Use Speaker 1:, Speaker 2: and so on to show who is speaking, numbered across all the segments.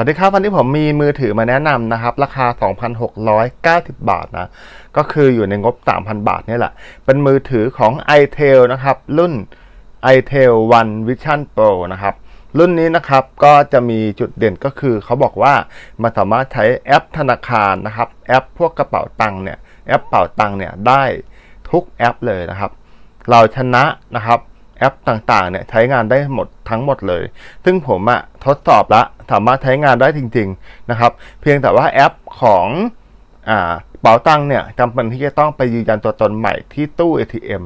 Speaker 1: วัสดีครับวันนี้ผมมีมือถือมาแนะนำนะครับ ราคา 2,690 บาทนะ ก็คืออยู่ในงบ 3,000 บาทนี่แหละ เป็นมือถือของ iTel นะครับ รุ่น iTel One Vision Pro นะครับ รุ่นนี้นะครับก็จะมีจุดเด่นก็คือเขาบอกว่ามันสามารถใช้แอปธนาคารนะครับ แอปพวกกระเป๋าตังค์เนี่ยแอปเป๋าตังค์เนี่ยได้ทุกแอปเลยนะครับ เราชนะนะครับแอปต่างๆเนี่ยใช้งานได้หมด ทั้งหมดเลย ซึ่งผมอะทดสอบละสามารถใช้งานได้จริง ๆนะครับ เพียงแต่ว่าแอปของอ่าเป๋าตังเนี่ยจำเป็นที่จะต้องไปยืนยันตัวตนใหม่ที่ตู้ ATM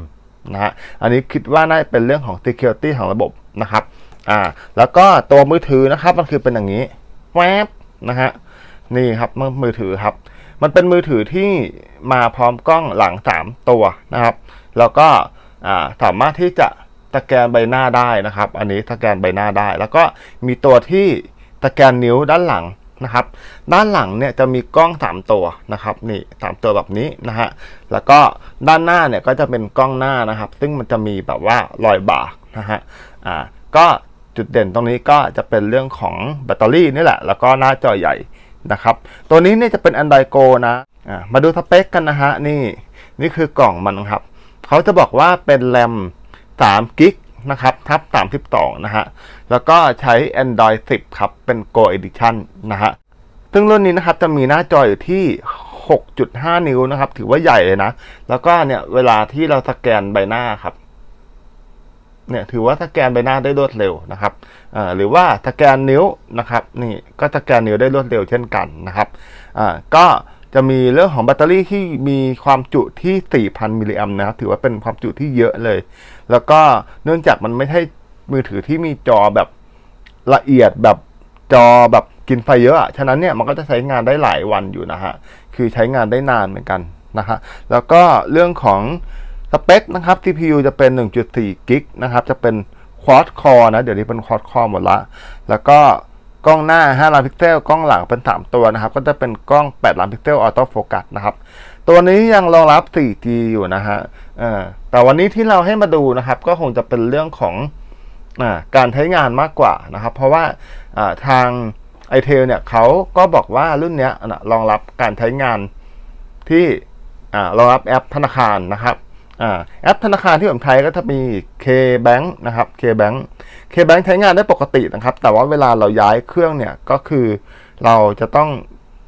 Speaker 1: นะฮะอันนี้คิดว่าน่าจะเป็นเรื่องของ security ของระบบนะครับอ่าแล้วก็ตัวมือถือนะครับมันคือเป็นอย่างนี้แวบนะฮะนี่ครับมือถือครับ มันเป็นมือถือที่มาพร้อมกล้องหลัง 3 ตัวนะครับ แล้วก็สามารถที่จะ สแกนใบหน้าได้นะครับ อันนี้สแกนใบหน้าได้ แล้วก็มีตัวที่สแกนนิ้วด้านหลังนะครับ ด้านหลังเนี่ยจะมีกล้อง 3 ตัวนะครับนี่สามตัวแบบนี้นะฮะแล้วก็ด้านหน้าเนี่ยก็จะเป็นกล้องหน้านะครับ ซึ่งมันจะมีแบบว่ารอยบากนะฮะอ่าก็จุดเด่นตรงนี้ก็จะเป็นเรื่องของแบตเตอรี่นี่แหละ แล้วก็หน้าจอใหญ่นะครับ ตัวนี้เนี่ยจะเป็น Android Go นะอ่ามาดูสเปคกันนะฮะนี่นี่คือกล่องมันครับ เขาจะบอกว่าเป็นแรม 3กิกนะครับทับ32นะฮะแล้วก็ใช้ Android 10 ครับ เป็น Go Edition นะฮะซึ่งรุ่นนี้นะครับจะมีหน้าจออยู่ที่ 6.5 นิ้วนะครับ ถือว่าใหญ่เลยนะ แล้วก็เนี่ยเวลาที่เราสแกนใบหน้าครับเนี่ยถือว่าสแกนใบหน้าได้รวดเร็วนะครับอ่าหรือว่าสแกนนิ้วนะครับ นี่ก็สแกนนิ้วได้รวดเร็วเช่นกันนะครับอ่าก็ จะมีเรื่องของแบตเตอรี่ที่มีความจุที่ 4,000 มิลลิแอมป์นะครับถือว่าเป็นความจุที่เยอะเลย แล้วก็เนื่องจากมันไม่ใช่มือถือที่มีจอแบบละเอียดแบบจอแบบกินไฟเยอะอะฉะนั้นเนี่ยมันก็จะใช้งานได้หลายวันอยู่นะฮะ คือใช้งานได้นานเหมือนกันนะฮะ แล้วก็เรื่องของสเปคนะครับ CPU จะเป็น 1.4 กิกนะครับ จะเป็น quad core นะ เดี๋ยวนี้เป็น quad core หมดละ แล้วก็ กล้องหน้า 5 ล้านพิกเซล กล้องหลังเป็น 3 ตัวนะครับ ก็จะเป็นกล้อง 8 ล้านพิกเซลออโต้โฟกัสนะครับ ตัวนี้ยังรองรับ 4G อยู่นะฮะแต่วันนี้ที่เราให้มาดูนะครับ ก็คงจะเป็นเรื่องของอการใช้งานมากกว่านะครับ เพราะว่าทาง i t e l เนี่ยเขาก็บอกว่ารุ่นนี้รองรับการใช้งานที่รองรับแอปธนาคารนะครับ แอปธนาคารที่ผมใช้ก็จะมี K-Bank นะครับ K-Bank K-Bank ใช้งานได้ปกตินะครับ แต่ว่าเวลาเราย้ายเครื่องเนี่ยก็คือเราจะต้อง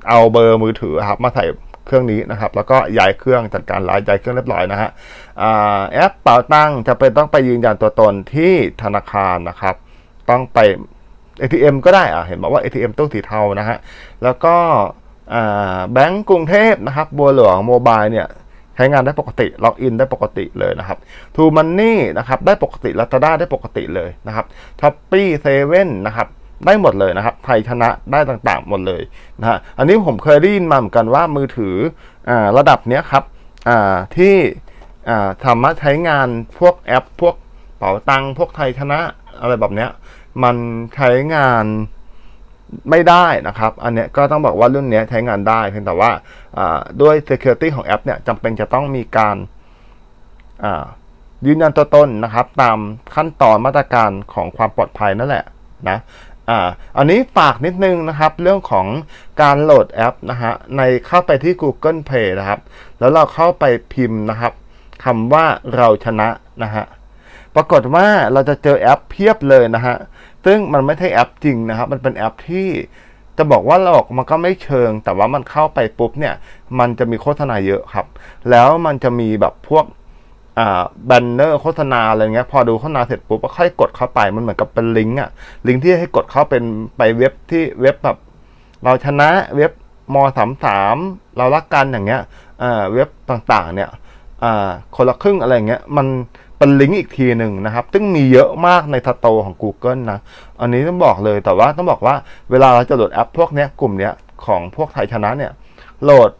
Speaker 1: เอาเบอร์มือถือครับมาใส่เครื่องนี้นะครับ แล้วก็ย้ายเครื่องจัดการย้ายเครื่องเรียบร้อยนะฮะแอปเป๋าตังจะเป็นต้องไปยืนยันตัวตนที่ธนาคารนะครับ ต้องไป ATM ก็ได้อะเห็นบอกว่า ATM ตู้สีเทานะฮะแล้วก็แบงก์กรุงเทพนะครับบัวหลวงโมบายเนี่ย ใช้งานได้ปกติล็อกอินได้ปกติเลยนะครับทูมันนี่นะครับได้ปกติลัตด้าได้ปกติเลยนะครับช้อปปี้เซเว่นนะครับได้หมดเลยนะครับไทยชนะได้ต่างๆหมดเลยนะฮะอันนี้ผมเคยได้ยินมาเหมือนกันว่ามือถืออระดับเนี้ยครับที่สามารถใช้งานพวกแอป พวกเป๋าตังค์พวกไทยชนะอะไรแบบเนี้ยมันใช้งาน ไม่ได้นะครับ อันเนี้ยก็ต้องบอกว่ารุ่นนี้ใช้งานได้ เพียงแต่ว่าด้วย security ของแอปเนี่ยจำเป็นจะต้องมีการยืนยันตัวตนนะครับ ตามขั้นตอนมาตรการของความปลอดภัยนั่นแหละนะอ่าอันนี้ฝากนิดนึงนะครับ เรื่องของการโหลดแอปนะฮะในเข้าไปที่ Google Play นะครับ แล้วเราเข้าไปพิมพ์นะครับคำว่าเราชนะนะฮะ ปรากฏว่าเราจะเจอแอปเพียบเลยนะฮะ ซึ่งมันไม่ใช่แอปจริงนะครับ มันเป็นแอปที่จะบอกว่าหลอกมันก็ไม่เชิง แต่ว่ามันเข้าไปปุ๊บเนี่ย มันจะมีโฆษณาเยอะครับ แล้วมันจะมีแบบพวกแบนเนอร์โฆษณาอะไรเงี้ยพอดูโฆษณาเสร็จปุ๊บก็ค่อยกดเข้าไปมันเหมือนกับเป็นลิงก์อะลิงก์ที่ให้กดเข้าเป็นไปเว็บที่เว็บแบบเราชนะเว็บมสามสามเรารักกันอย่างเงี้ยเว็บต่างๆเนี่ยคนละครึ่งอะไรเงี้ยมัน เป็นลิงก์อีกทีหนึ่งนะครับ ซึ่งมีเยอะมากในสโตร์ของ Google นะ อันนี้ต้องบอกเลยแต่ว่าต้องบอกว่าเวลาเราจะโหลดแอปพวกนี้กลุ่มนี้ของพวกไทยชนะเนี่ย โหลด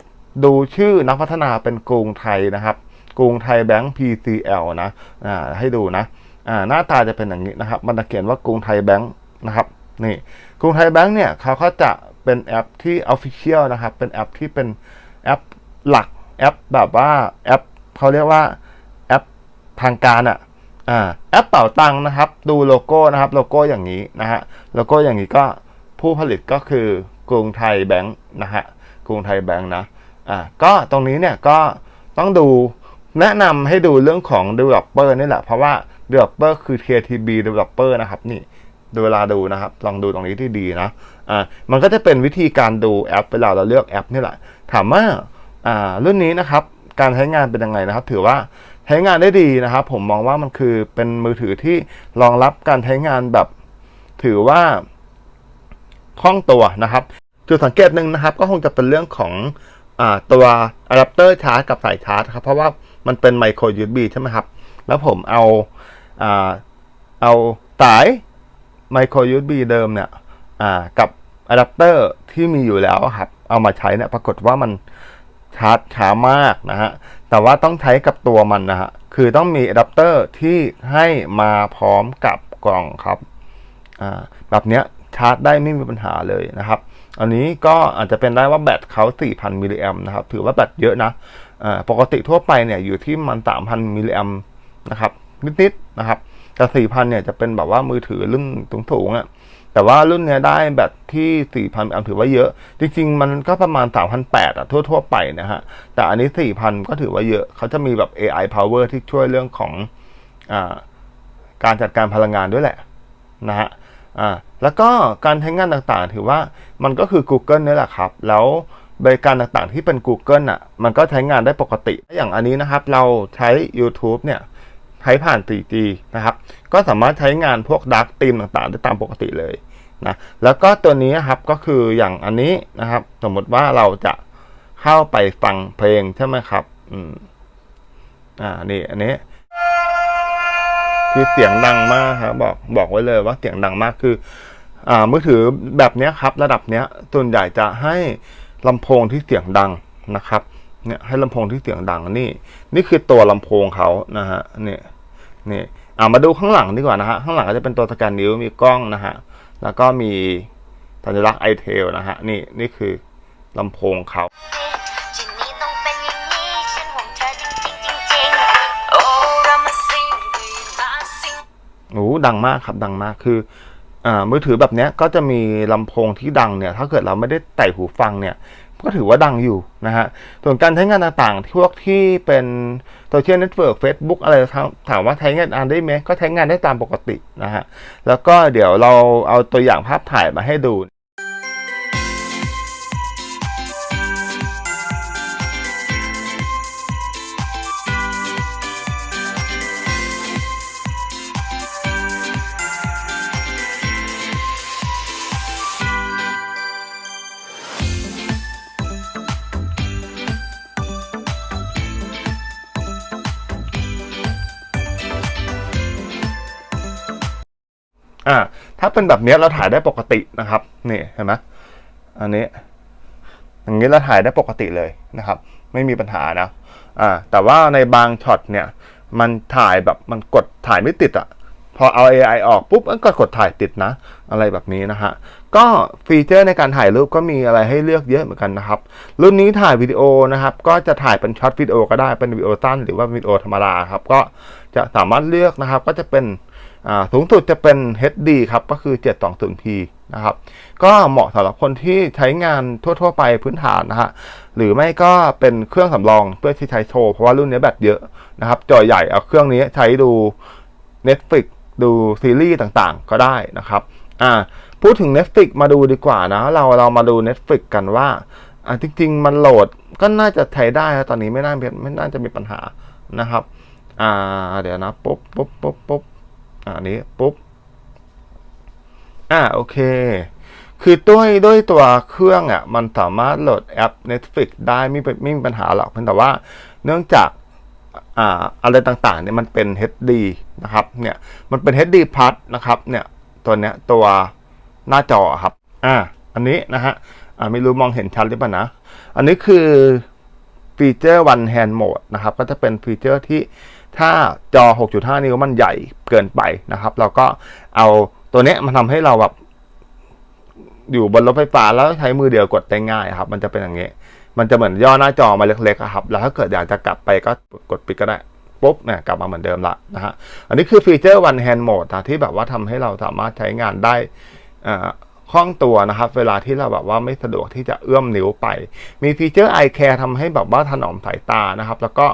Speaker 1: ดูชื่อนักพัฒนาเป็นกรุงไทยนะครับ กรุงไทยแบงก์ PCL นะอ่าให้ดูนะอ่าหน้าตาจะเป็นอย่างนี้นะครับ มันจะเขียนว่ากรุงไทยแบงก์นะครับนี่กรุงไทยแบงก์เนี่ยเขาก็จะเป็นแอปที่ Official นะครับ เป็นแอปที่เป็นแอปหลักแอปแบบว่าแอปเขาเรียกว่า ทางการอะอ่าแอปเป่าตังนะครับ ดูโลโก้นะครับ โลโก้อย่างนี้นะฮะโลโก้อย่างนี้ก็ผผู้ผลิตก็คือกรุงไทยแบงค์นะฮะกรุงไทยแบงค์นะอ่าก็ตรงนี้เนี่ยก็ต้องดูแนะนำให้ดูเรื่องของ developer นี่แหละ เพราะว่า developer คือ KTB developer นะครับนี่ดูเวลาดูนะครับ ลองดูตรงนี้ที่ดีนะอ่ามันก็จะเป็นวิธีการดูแอปเวลาเราเลือกแอปนี่แหละ ถามว่าอ่ารุ่นนี้นะครับ การใช้งานเป็นยังไงนะครับ ถือว่า ใช้งานได้ดีนะครับ ผมมองว่ามันคือเป็นมือถือที่รองรับการใช้งานแบบถือว่าคล่องตัวนะครับ จุดสังเกตหนึ่งนะครับ ก็คงจะเป็นเรื่องของอตัวอะแดปเตอร์ชาร์จกับสายชาร์จครับ เพราะว่ามันเป็นไมโคร USB ใช่ไหมครับ แล้วผมเอาอเอาสายไมโคร USB เดิมเนี่ยกับอะแดปเตอร์ที่มีอยู่แล้วครับ เอามาใช้เนี่ยปรากฏว่ามันชาร์จช้ามากนะฮะ แต่ว่าต้องใช้กับตัวมันนะฮะ คือต้องมีอะแดปเตอร์ที่ให้มาพร้อมกับกล่องครับ อ่า แบบเนี้ยชาร์จได้ไม่มีปัญหาเลยนะครับ อันนี้ก็อาจจะเป็นได้ว่าแบตเขา 4,000 มิลลิแอมนะครับ ถือว่าแบตเยอะนะอ่าปกติทั่วไปเนี่ยอยู่ที่มัน 3,000 มิลลิแอมนะครับ นิดๆนะครับ แต่ 4,000 เนี่ยจะเป็นแบบว่ามือถือรุ่นสูงๆอะ่ะ แต่ว่ารุ่นเนี้ยได้แบตที่ 4,000มิลลิแอมถือว่าเยอะ จริง ๆ มันก็ประมาณ 3,800อะทั่ว ๆ ไปนะฮะ แต่อันนี้ 4,000 ก็ถือว่าเยอะ เขาจะมีแบบ AI power ที่ช่วยเรื่องของอการจัดการพลังงานด้วยแหละนะฮะอ่าแล้วก็การใช้งานต่างๆ ถือว่ามันก็คือ Google นี่แหละครับ แล้วบริการต่างๆที่เป็น Google อะ มันก็ใช้งานได้ปกติ อย่างอันนี้นะครับ เราใช้ YouTube เนี่ย ใช้ผ่าน 4G นะครับ ก็สามารถใช้งานพวก Dark Theme ต่างๆ ได้ตามปกติเลยนะแล้วก็ตัวนี้ครับก็คืออย่างอันนี้นะครับ สมมติว่าเราจะเข้าไปฟังเพลงใช่ไหมครับอืมอ่านี่อันนี้ คือเสียงดังมากครับบอกบอกไว้เลยว่าเสียงดังมากคือ อ่ามือถือแบบเนี้ยครับ ระดับเนี้ยส่วนใหญ่จะให้ลำโพงที่เสียงดังนะครับ เนี่ยให้ลำโพงที่เสียงดังนี่ นี่คือตัวลำโพงเขานะฮะเนี่ย นี่อ่ามาดูข้างหลังดีกว่านะฮะข้างหลังก็จะเป็นตัวสแกนนิ้วมีกล้องนะฮะแล้วก็มีสัญลักษณ์ไอเทลนะฮะนี่นี่คือลำโพงเขา
Speaker 2: โอ้เรามาซิงดีมาซิง
Speaker 1: โอ้ดังมากครับดังมากคืออ่ามือถือแบบเนี้ยก็จะมีลำโพงที่ดังเนี่ย ถ้าเกิดเราไม่ได้ใส่หูฟังเนี่ย ก็ถือว่าดังอยู่นะฮะ ส่วนการใช้งานต่างๆพวกที่เป็นโซเชียลเน็ตเวิร์กเฟซบุ๊กอะไรถามว่าใช้งานได้ไหมก็ใช้งานได้ตามปกตินะฮะ แล้วก็เดี๋ยวเราเอาตัวอย่างภาพถ่ายมาให้ดู อ่า ถ้าเป็นแบบนี้เราถ่ายได้ปกตินะครับ นี่เห็นไหมอันนี้ อย่างนี้เราถ่ายได้ปกติเลยนะครับ ไม่มีปัญหานะ อ่า แต่ว่าในบางช็อตเนี่ย มันถ่ายแบบมันกดถ่ายไม่ติดอะ่ะ พอเอา AI ออกปุ๊บมันก็กดถ่ายติดนะ อะไรแบบนี้นะฮะ ก็ฟีเจอร์ในการถ่ายรูปก็มีอะไรให้เลือกเยอะเหมือนกันนะครับ รุ่นนี้ถ่ายวิดีโอนะครับ ก็จะถ่ายเป็นช็อตวิดีโอก็ได้ เป็นวิดีโอสั้นหรือว่าวิดีโอธรรมดาครับ ก็จะสามารถเลือกนะครับ ก็จะเป็น สูงสุดจะเป็น HD ครับ ก็คือ 720p นะครับ ก็เหมาะสำหรับคนที่ใช้งานทั่ว ๆ ไปพื้นฐานนะฮะ หรือไม่ก็เป็นเครื่องสำรองเพื่อที่ใช้โชว์ เพราะว่ารุ่นนี้แบตเยอะนะครับ จอใหญ่เอาเครื่องนี้ใช้ดู Netflix ดูซีรีส์ต่างๆ ก็ได้นะครับ อ่า พูดถึง Netflix มาดูดีกว่านะ เราเรามาดู Netflix กันว่า อ่า จริง ๆ มันโหลดก็น่าจะใช้ได้ ตอนนี้ไม่น่าเป็นไม่น่าจะมีปัญหานะครับ อ่า เดี๋ยวนะ ปุ๊บปุ๊บปุ๊บปุ๊บ อันนี้ปุ๊บ อ่าโอเค คือด้วยด้วยตัวเครื่องอะมันสามารถโหลดแอป Netflix ได้ไม่ไม่มีปัญหาหรอกเพียงแต่ว่าเนื่องจากอ่าอะไรต่างๆเนี่ยมันเป็น HD นะครับเนี่ยมันเป็น HD Plus นะครับเนี่ยตัวเนี้ยตัวหน้าจอครับ อ่า อันนี้นะฮะอ่าไม่รู้มองเห็นชัดหรือเปล่านะ อันนี้คือฟีเจอร์ One Hand Mode นะครับ ก็จะเป็นฟีเจอร์ที่ ถ้าจอ 6.5 นิ้วมันใหญ่เกินไปนะครับ เราก็เอาตัวเนี้ยมาทำให้เราแบบอยู่บนรถไฟฟ้าแล้วใช้มือเดียวกดได้ง่ายครับ มันจะเป็นอย่างนี้ยมันจะเหมือนย่อหน้าจอมาเล็กๆอะครับ แล้วถ้าเกิดอยากจะกลับไปก็กดปิดก็ได้ปุ๊บเนี่ยกลับมาเหมือนเดิมละนะฮะ อันนี้คือฟีเจอร์ One Hand Mode นะที่แบบว่าทำให้เราสามารถใช้งานได้คล่องตัวนะครับ เวลาที่เราแบบว่าไม่สะดวกที่จะเอื้อมนิ้วไป มีฟีเจอร์ eye care ทำให้แบบว่าถนอมสายตานะครับ แล้วก็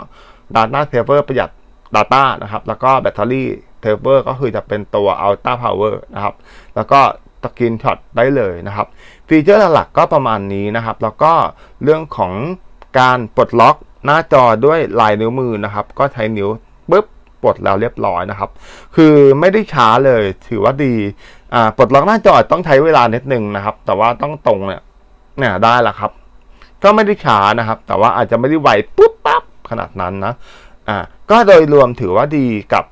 Speaker 1: data saver ประหยัด data นะครับ แล้วก็แบตเตอรี่ saver ก็คือจะเป็นตัว ultra power นะครับ แล้วก็สกรีนช็อตได้เลยนะครับ ฟีเจอร์หลักก็ประมาณนี้นะครับ แล้วก็เรื่องของการปลดล็อกหน้าจอด้วยลายนิ้วมือนะครับ ก็ใช้นิ้วปุ๊บปลดแล้วเรียบร้อยนะครับ คือไม่ได้ช้าเลยถือว่าดีอ่าปลดล็อกหน้าจอต้องใช้เวลานิดนึงนะครับ แต่ว่าต้องตรงเนี่ยเนี่ยได้แล้วครับ ก็ไม่ได้ช้านะครับ แต่ว่าอาจจะไม่ได้ไวปุ๊บปั๊บขนาดนั้นนะ อ่าก็โดยรวมถือว่าดีกับ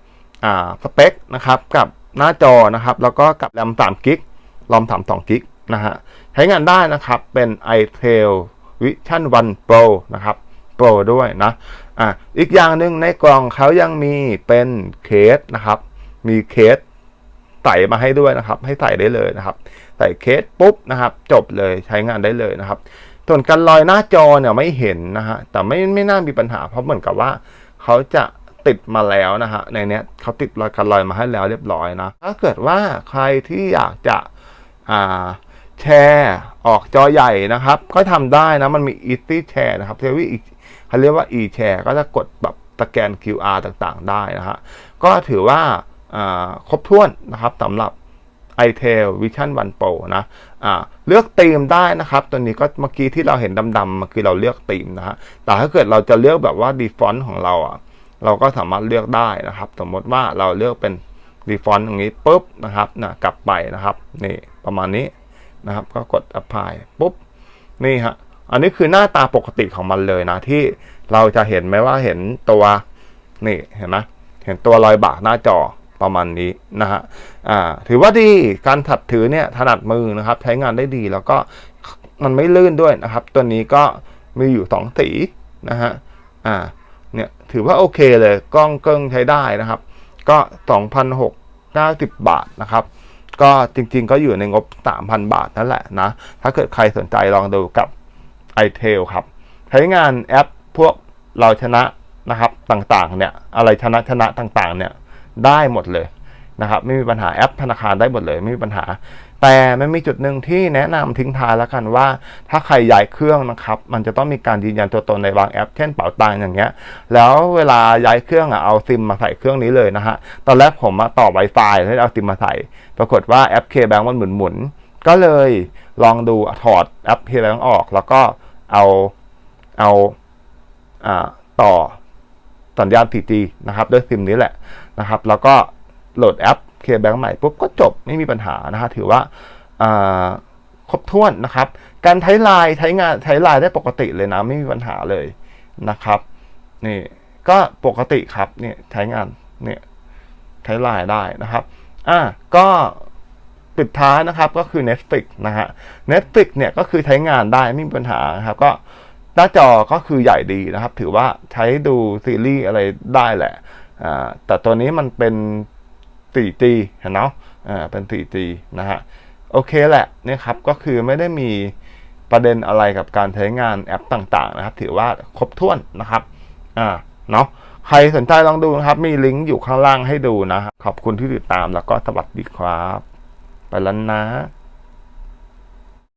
Speaker 1: อ่าสเปคนะครับกับหน้าจอนะครับ แล้วก็กับแรม3กิกรอม32กิกนะฮะใช้งานได้นะครับเป็น iTel Vision One Pro นะครับ Pro ด้วยนะอ่าอีกอย่างหนึ่งในกล่องเขายังมีเป็นเคสนะครับ มีเคสใส่มาให้ด้วยนะครับ ให้ใส่ได้เลยนะครับ ใส่เคสปุ๊บนะครับ จบเลยใช้งานได้เลยนะครับ ส่วนการลอยหน้าจอเนี่ยไม่เห็นนะฮะแต่ไม่ไม่น่ามีปัญหาเพราะเหมือนกับว่า เขาจะติดมาแล้วนะฮะในเนี้ยเขาติดรอยการลอยมาให้แล้วเรียบร้อยนะ ถ้าเกิดว่าใครที่อยากจะอ่าแชร์ออกจอใหญ่นะครับ ก็ทำได้นะ มันมี easy share นะครับเรียกว่าเขาเรียกว่า e-share ก็จะกดแบบสแกน QR ต่างๆ ได้นะฮะก็ถือว่าครบถ้วนนะครับสำหรับ iTel Vision One Pro นะอ่าเลือกธีมได้นะครับ ตัวนี้ก็เมื่อกี้ที่เราเห็นดำๆมันคือเราเลือกธีมนะฮะแต่ถ้าเกิดเราจะเลือกแบบว่า default ของเราอะเราก็สามารถเลือกได้นะครับ สมมติว่าเราเลือกเป็น default อย่างนี้ปุ๊บนะครับนะกลับไปนะครับนี่ประมาณนี้นะครับ ก็กด apply ปุ๊บนี่ฮะอันนี้คือหน้าตาปกติของมันเลยนะที่เราจะเห็นไหมว่าเห็นตัวนี่เห็นไหมเห็นตัวรอยบากหน้าจอ ประมาณนี้นะฮะอ่าถือว่าดีการถัดถือเนี่ยถนัดมือนะครับ ใช้งานได้ดีแล้วก็มันไม่ลื่นด้วยนะครับ ตัวนี้ก็มีอยู่สองสีนะฮะอ่าเนี่ยถือว่าโอเคเลยกล้องเกิ้งใช้ได้นะครับ ก็ 2,690 บาทนะครับ ก็จริงๆก็อยู่ในงบ 3,000 บาทนั่นแหละนะ ถ้าเกิดใครสนใจลองดูกับ iTel ครับ ใช้งานแอปพวกเราชนะนะครับต่างๆเนี่ยอะไรชนะชนะต่างๆเนี่ย ได้หมดเลยนะครับไม่มีปัญหาแอปธนาคารได้หมดเลยไม่มีปัญหา แต่มันมีจุดหนึ่งที่แนะนำทิ้งท้ายแล้วกันว่า ถ้าใครย้ายเครื่องนะครับมันจะต้องมีการยืนยันตัวตนในบางแอป เช่นเป๋าตังอย่างเงี้ยแล้วเวลาย้ายเครื่องอะเอาซิมมาใส่เครื่องนี้เลยนะฮะตอนแรกผมมาต่อ Wi-Fi แล้วเอาซิมมาใส่ ปรากฏว่าแอป K-Bank มันหมุนหมุนก็เลยลองดูถอดแอป K-Bank ออก แล้วก็เอาเอาอ่าต่อสัญญาณ 4G นะครับด้วยซิมนี้แหละ นะครับ แล้วก็โหลดแอป K-Bank ใหม่ปุ๊บก็จบไม่มีปัญหานะฮะถือว่าครบถ้วนนะครับ การใช้ไลน์ใช้งานใช้ไลน์ได้ปกติเลยนะไม่มีปัญหาเลยนะครับนี่ก็ปกติครับเนี่ยใช้งานเนี่ยใช้ไลน์ได้นะครับอะก็ปิดท้ายนะครับก็คือ Netflix นะฮะ Netflix เนี่ยก็คือใช้งานได้ไม่มีปัญหานะครับก็หน้าจอก็คือใหญ่ดีนะครับ ถือว่าใช้ดูซีรีส์อะไรได้แหละ แต่ตัวนี้มันเป็น 4G เห็นเนาะเป็น 4G นะฮะ โอเคแหละเนี่ยครับ ก็คือไม่ได้มีประเด็นอะไรกับการใช้งานแอปต่างๆนะครับ ถือว่าครบถ้วนนะครับ อ่า เนาะใครสนใจลองดูนะครับ มีลิงก์อยู่ข้างล่างให้ดูนะฮะขอบคุณที่ติดตามแล้วก็สวัสดีครับ ไปแล้วนะ